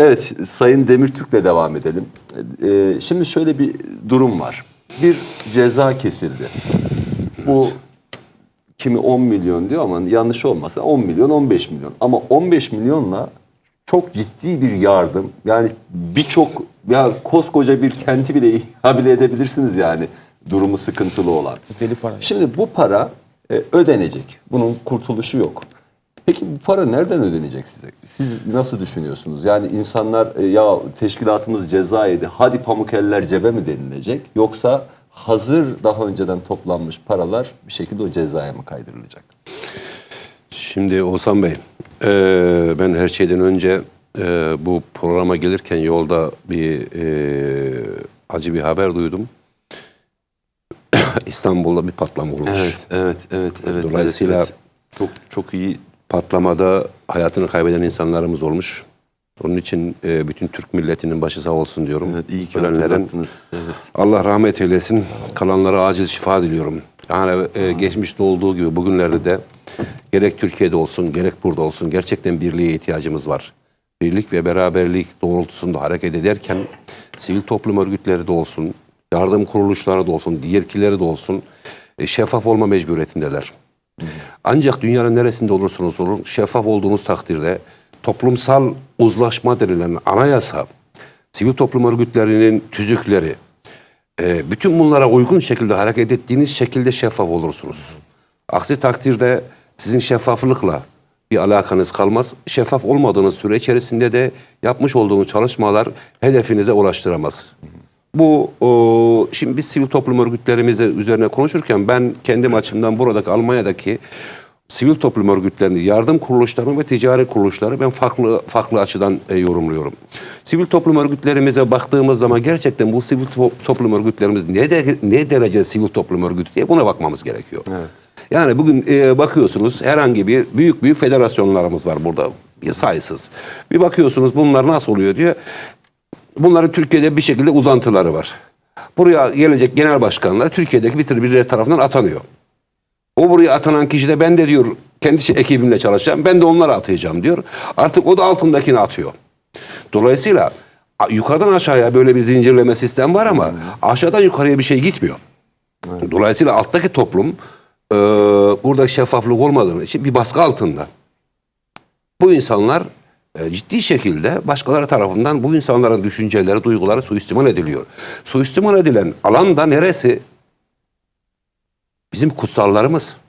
Evet, Sayın Demirtürk'le devam edelim. Ee, şimdi şöyle bir durum var. Bir ceza kesildi. Bu kimi 10 milyon diyor ama yanlış olmasa 10 milyon 15 milyon. Ama 15 milyonla çok ciddi bir yardım. Yani birçok ya koskoca bir kenti bile ihale edebilirsiniz yani durumu sıkıntılı olan. Deli para. Şimdi bu para e, ödenecek. Bunun kurtuluşu yok. Peki bu para nereden ödenecek size? Siz nasıl düşünüyorsunuz? Yani insanlar e, ya teşkilatımız ceza yedi hadi pamuk eller cebe mi denilecek? Yoksa hazır daha önceden toplanmış paralar bir şekilde o cezaya mı kaydırılacak? Şimdi Oğuzhan Bey, eee, ben her şeyden önce eee, bu programa gelirken yolda bir eee, acı bir haber duydum. İstanbul'da bir patlama olmuş. evet, evet, evet. Dolayısıyla- evet, evet. çok çok iyi Patlamada hayatını kaybeden insanlarımız olmuş. Onun için eee, bütün Türk milletinin başı sağ olsun diyorum. Evet, iyi ki Ölenlerin. Evet. Allah rahmet eylesin. Kalanlara acil şifa diliyorum. Yani e, geçmişte olduğu gibi bugünlerde de gerek Türkiye'de olsun gerek burada olsun gerçekten birliğe ihtiyacımız var. Birlik ve beraberlik doğrultusunda hareket ederken sivil toplum örgütleri de olsun, yardım kuruluşları da olsun, diğerkileri de olsun e, şeffaf olma mecburiyetindeler. Ancak dünyanın neresinde olursanız olun şeffaf olduğunuz takdirde toplumsal uzlaşma denilen anayasa, sivil toplum örgütlerinin tüzükleri, e, bütün bunlara uygun şekilde hareket ettiğiniz şekilde şeffaf olursunuz. Aksi takdirde sizin şeffaflıkla bir alakanız kalmaz. Şeffaf olmadığınız süre içerisinde de yapmış olduğunuz çalışmalar hedefinize ulaştıramaz. Bu o, şimdi biz sivil toplum örgütlerimize üzerine konuşurken ben kendim açımdan buradaki Almanya'daki sivil toplum örgütlerini, yardım kuruluşlarını ve ticari kuruluşları ben farklı farklı açıdan e, yorumluyorum. Sivil toplum örgütlerimize baktığımız zaman gerçekten bu sivil to- toplum örgütlerimiz ne, de, ne derece sivil toplum örgütü diye buna bakmamız gerekiyor. Yani bugün e, bakıyorsunuz herhangi bir büyük büyük federasyonlarımız var burada sayısız. Bir bakıyorsunuz bunlar nasıl oluyor diye. Bunların Türkiye'de bir şekilde uzantıları var. Buraya gelecek genel başkanlar Türkiye'deki bir birileri tarafından atanıyor. O buraya atanan kişi de ben de diyor kendi şey- ekibimle çalışacağım. Ben de onları atayacağım diyor. Artık o da altındakini atıyor. Dolayısıyla yukarıdan aşağıya böyle bir zincirleme sistem var ama aşağıdan yukarıya bir şey gitmiyor. Dolayısıyla alttaki toplum e, burada şeffaflık olmadığı için bir baskı altında. Bu insanlar ciddi şekilde başkaları tarafından bu insanların düşünceleri, duyguları suistimal ediliyor. Suistimal edilen alan da neresi? Bizim kutsallarımız.